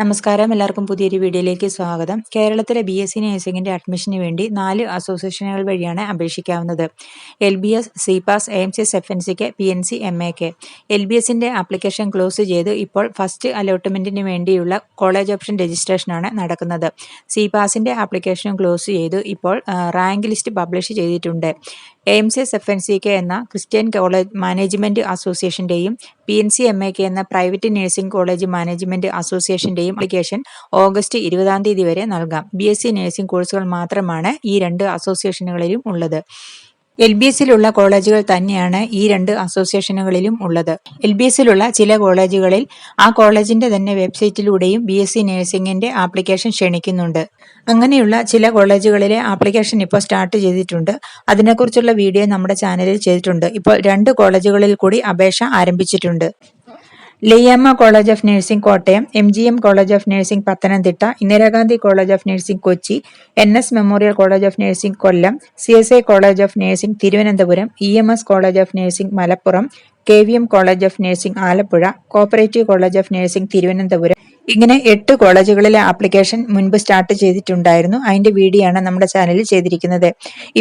നമസ്കാരം. എല്ലാവർക്കും പുതിയൊരു വീഡിയോയിലേക്ക് സ്വാഗതം. കേരളത്തിലെ ബി എസ് സി നഴ്സിംഗിന്റെ അഡ്മിഷന് വേണ്ടി നാല് അസോസിയേഷനുകൾ വഴിയാണ് അപേക്ഷിക്കാവുന്നത്. L B S C PAS A M C S F N സിക്ക് പി എൻ സി എം എക്ക് എൽ ബി എസിന്റെ ആപ്ലിക്കേഷൻ ക്ലോസ് ചെയ്ത് ഇപ്പോൾ ഫസ്റ്റ് അലോട്ട്മെന്റിന് വേണ്ടിയുള്ള കോളേജ് ഓപ്ഷൻ രജിസ്ട്രേഷനാണ് നടക്കുന്നത്. സി പാസിന്റെ ആപ്ലിക്കേഷൻ ക്ലോസ് ചെയ്ത് ഇപ്പോൾ റാങ്ക് ലിസ്റ്റ് പബ്ലിഷ് ചെയ്തിട്ടുണ്ട്. A M C S F N C K എന്ന Christian college management അസോസിയേഷന്റെയും P N C M A K എന്ന പ്രൈവറ്റ് നഴ്സിംഗ് കോളേജ് മാനേജ്മെന്റ് അസോസിയേഷന്റെയും അപ്ലിക്കേഷൻ ഓഗസ്റ്റ് ഇരുപതാം തീയതി വരെ നൽകാം. ബി എസ് സി നഴ്സിംഗ് കോഴ്സുകൾ മാത്രമാണ് ഈ രണ്ട് അസോസിയേഷനുകളിലും ഉള്ളത്. എൽ ബി എസിലുള്ള കോളേജുകൾ തന്നെയാണ് ഈ രണ്ട് അസോസിയേഷനുകളിലും ഉള്ളത്. എൽ ബി എസിലുള്ള ചില കോളേജുകളിൽ ആ കോളേജിന്റെ തന്നെ വെബ്സൈറ്റിലൂടെയും ബി എസ് സി നഴ്സിംഗിന്റെ ആപ്ലിക്കേഷൻ ക്ഷണിക്കുന്നുണ്ട്. അങ്ങനെയുള്ള ചില കോളേജുകളിലെ ആപ്ലിക്കേഷൻ ഇപ്പോൾ സ്റ്റാർട്ട് ചെയ്തിട്ടുണ്ട്. അതിനെക്കുറിച്ചുള്ള വീഡിയോ നമ്മുടെ ചാനലിൽ ചെയ്തിട്ടുണ്ട്. ഇപ്പോൾ രണ്ട് കോളേജുകളിൽ കൂടി അപേക്ഷ ആരംഭിച്ചിട്ടുണ്ട്. ലിയമ്മ college of nursing Kottayam M G M college of nursing Pathanamthitta Indira Gandhi college of nursing Kochi N S memorial college of nursing Kollam C S I college of nursing Thiruvananthapuram E M S college of nursing Malappuram K V M college of nursing Alappuzha cooperative college of nursing Thiruvananthapuram. ഇങ്ങനെ എട്ട് കോളേജുകളിലെ application മുൻപ് start ചെയ്തിട്ടുണ്ടായിരുന്നു. അതിന്റെ video ആണ് നമ്മുടെ ചാനലിൽ ചെയ്തിരിക്കുന്നത്.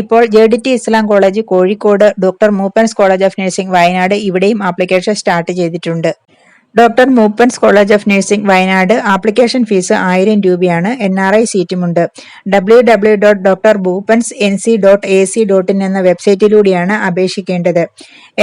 ഇപ്പോൾ J D T Islam college Kozhikode doctor Moopens college of nursing Wayanad ഇവിടെയും ആപ്ലിക്കേഷൻ സ്റ്റാർട്ട് ചെയ്തിട്ടുണ്ട്. Doctor Moopens college of nursing Wayanad. Application fees ആയിരം രൂപയാണ്. N R I സീറ്റുമുണ്ട്. W W dot doctor Moopens N C dot A C dot in എന്ന വെബ്സൈറ്റിലൂടെയാണ് അപേക്ഷിക്കേണ്ടത്.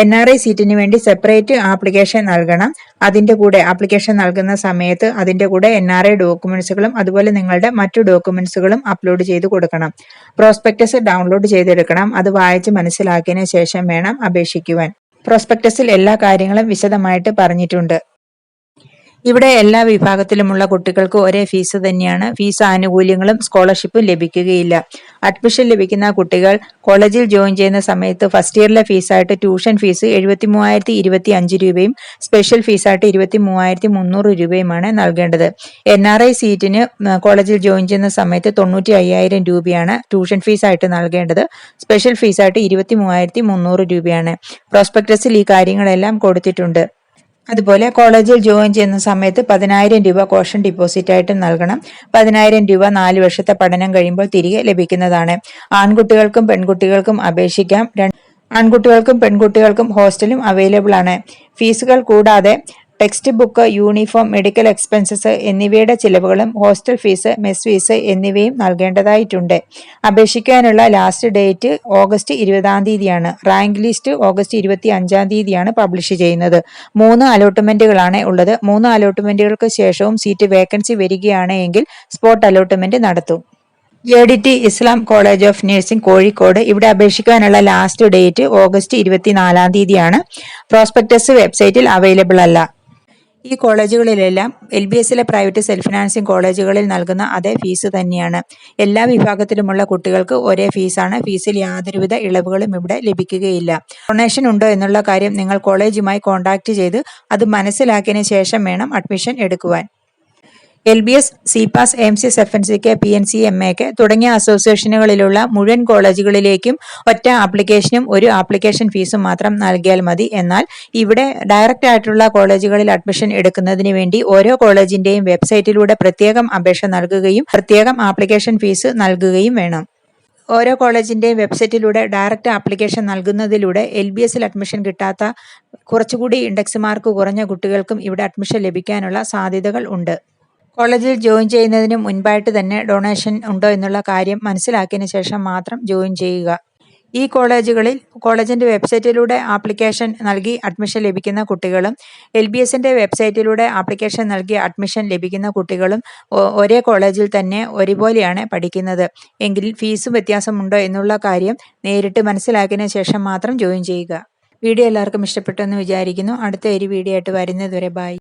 N R I സീറ്റിന് വേണ്ടി separate application നൽകണം. അതിന്റെ കൂടെ ആപ്ലിക്കേഷൻ നൽകുന്ന സമയത്ത് അതിന്റെ കൂടെ എൻ ആർ ഐ ഡോക്യുമെന്റ്സുകളും അതുപോലെ നിങ്ങളുടെ മറ്റു ഡോക്യുമെന്റ്സുകളും അപ്ലോഡ് ചെയ്ത് കൊടുക്കണം. പ്രോസ്പെക്ടസ് ഡൗൺലോഡ് ചെയ്തെടുക്കണം. അത് വായിച്ച് മനസ്സിലാക്കിയതിനു ശേഷം വേണം അപേക്ഷിക്കുവാൻ. പ്രോസ്പെക്ടസിൽ എല്ലാ കാര്യങ്ങളും വിശദമായിട്ട് പറഞ്ഞിട്ടുണ്ട്. ഇവിടെ എല്ലാ വിഭാഗത്തിലുമുള്ള കുട്ടികൾക്ക് ഒരേ ഫീസ് തന്നെയാണ്. ഫീസ് ആനുകൂല്യങ്ങളും സ്കോളർഷിപ്പും ലഭിക്കുകയില്ല. അഡ്മിഷൻ ലഭിക്കുന്ന കുട്ടികൾ കോളേജിൽ ജോയിൻ ചെയ്യുന്ന സമയത്ത് ഫസ്റ്റ് ഇയറിലെ ഫീസായിട്ട് ട്യൂഷൻ ഫീസ് എഴുപത്തി മൂവായിരത്തി ഇരുപത്തി അഞ്ച് രൂപയും സ്പെഷ്യൽ ഫീസായിട്ട് ഇരുപത്തി മൂവായിരത്തി മുന്നൂറ് രൂപയുമാണ് നൽകേണ്ടത്. എൻ ആർ ഐ സീറ്റിന് കോളേജിൽ ജോയിൻ ചെയ്യുന്ന സമയത്ത് തൊണ്ണൂറ്റി അയ്യായിരം രൂപയാണ് ട്യൂഷൻ ഫീസായിട്ട് നൽകേണ്ടത്. സ്പെഷ്യൽ ഫീസായിട്ട് ഇരുപത്തി മൂവായിരത്തി മുന്നൂറ് രൂപയാണ്. പ്രോസ്പെക്ടസിൽ ഈ കാര്യങ്ങളെല്ലാം കൊടുത്തിട്ടുണ്ട്. അതുപോലെ കോളേജിൽ ജോയിൻ ചെയ്യുന്ന സമയത്ത് പതിനായിരം രൂപ കോഷൻ ഡിപ്പോസിറ്റ് ആയിട്ട് നൽകണം. പതിനായിരം രൂപ നാല് വർഷത്തെ പഠനം കഴിയുമ്പോൾ തിരികെ ലഭിക്കുന്നതാണ്. ആൺകുട്ടികൾക്കും പെൺകുട്ടികൾക്കും അപേക്ഷിക്കാം. ആൺകുട്ടികൾക്കും പെൺകുട്ടികൾക്കും ഹോസ്റ്റലും അവൈലബിൾ ആണ്. ഫീസുകൾ കൂടാതെ text book uniform medical expenses എന്നിവയുടെ ചിലവുകളും ഹോസ്റ്റൽ ഫീസ് മെസ് ഫീസ് എന്നിവയും നൽകേണ്ടതായിട്ടുണ്ട്. അപേക്ഷിക്കാനുള്ള ലാസ്റ്റ് ഡേറ്റ് ഓഗസ്റ്റ് ഇരുപതാം തീയതിയാണ്. റാങ്ക് ലിസ്റ്റ് ഓഗസ്റ്റ് ഇരുപത്തി അഞ്ചാം തീയതിയാണ് പബ്ലിഷ് ചെയ്യുന്നത്. മൂന്ന് അലോട്ട്മെന്റുകളാണ് ഉള്ളത്. മൂന്ന് അലോട്ട്മെന്റുകൾക്ക് ശേഷവും സീറ്റ് വേക്കൻസി വരികയാണെങ്കിൽ സ്പോട്ട് അലോട്ട്മെന്റ് നടത്തും. A D T Islam college of nursing Kozhikode. ഇവിടെ അപേക്ഷിക്കാനുള്ള ലാസ്റ്റ് ഡേറ്റ് ഓഗസ്റ്റ് ഇരുപത്തിനാലാം തീയതിയാണ്. പ്രോസ്പെക്ടസ് വെബ്സൈറ്റിൽ അവൈലബിൾ അല്ല. ഈ കോളേജുകളിലെല്ലാം എൽ ബി എസിലെ പ്രൈവറ്റ് സെൽഫ് ഫിനാൻസിംഗ് കോളേജുകളിൽ നൽകുന്ന അതേ ഫീസ് തന്നെയാണ്. എല്ലാ വിഭാഗത്തിലുമുള്ള കുട്ടികൾക്ക് ഒരേ ഫീസാണ്. ഫീസിൽ യാതൊരുവിധ ഇളവുകളും ഇവിടെ ലഭിക്കുകയില്ല. ഡൊണേഷൻ ഉണ്ടോ എന്നുള്ള കാര്യം നിങ്ങൾ കോളേജുമായി കോൺടാക്ട് ചെയ്ത് അത് മനസ്സിലാക്കിയതിന് ശേഷം വേണം അഡ്മിഷൻ എടുക്കുവാൻ. L B S C PAS M C S F N C K P N C M A K തുടങ്ങിയ അസോസിയേഷനുകളിലുള്ള മുഴുവൻ കോളേജുകളിലേക്കും ഒറ്റ ആപ്ലിക്കേഷനും ഒരു ആപ്ലിക്കേഷൻ ഫീസും മാത്രം നൽകിയാൽ മതി. എന്നാൽ ഇവിടെ ഡയറക്റ്റ് ആയിട്ടുള്ള കോളേജുകളിൽ അഡ്മിഷൻ എടുക്കുന്നതിന് വേണ്ടി ഓരോ കോളേജിന്റെയും വെബ്സൈറ്റിലൂടെ പ്രത്യേകം അപേക്ഷ നൽകുകയും പ്രത്യേകം ആപ്ലിക്കേഷൻ ഫീസ് നൽകുകയും വേണം. ഓരോ കോളേജിന്റെയും വെബ്സൈറ്റിലൂടെ ഡയറക്റ്റ് ആപ്ലിക്കേഷൻ നൽകുന്നതിലൂടെ എൽ ബി എസിൽ അഡ്മിഷൻ കിട്ടാത്ത കുറച്ചുകൂടി ഇൻഡെക്സ് മാർക്ക് കുറഞ്ഞ കുട്ടികൾക്കും ഇവിടെ അഡ്മിഷൻ ലഭിക്കാനുള്ള സാധ്യതകൾ ഉണ്ട്. കോളേജിൽ ജോയിൻ ചെയ്യുന്നതിന് മുൻപായിട്ട് തന്നെ ഡൊണേഷൻ ഉണ്ടോ എന്നുള്ള കാര്യം മനസ്സിലാക്കിയതിന് ശേഷം മാത്രം ജോയിൻ ചെയ്യുക. ഈ കോളേജുകളിൽ കോളേജിന്റെ വെബ്സൈറ്റിലൂടെ ആപ്ലിക്കേഷൻ നൽകി അഡ്മിഷൻ ലഭിക്കുന്ന കുട്ടികളും എൽ ബി എസിന്റെ വെബ്സൈറ്റിലൂടെ ആപ്ലിക്കേഷൻ നൽകി അഡ്മിഷൻ ലഭിക്കുന്ന കുട്ടികളും ഒരേ കോളേജിൽ തന്നെ ഒരുപോലെയാണ് പഠിക്കുന്നത്. എങ്കിൽ ഫീസും വ്യത്യാസമുണ്ടോ എന്നുള്ള കാര്യം നേരിട്ട് മനസ്സിലാക്കിയതിന് ശേഷം മാത്രം ജോയിൻ ചെയ്യുക. വീഡിയോ എല്ലാവർക്കും ഇഷ്ടപ്പെട്ടു എന്ന് വിചാരിക്കുന്നു. അടുത്ത ഒരു വീഡിയോ ആയിട്ട് വരുന്നതുവരെ ബൈ.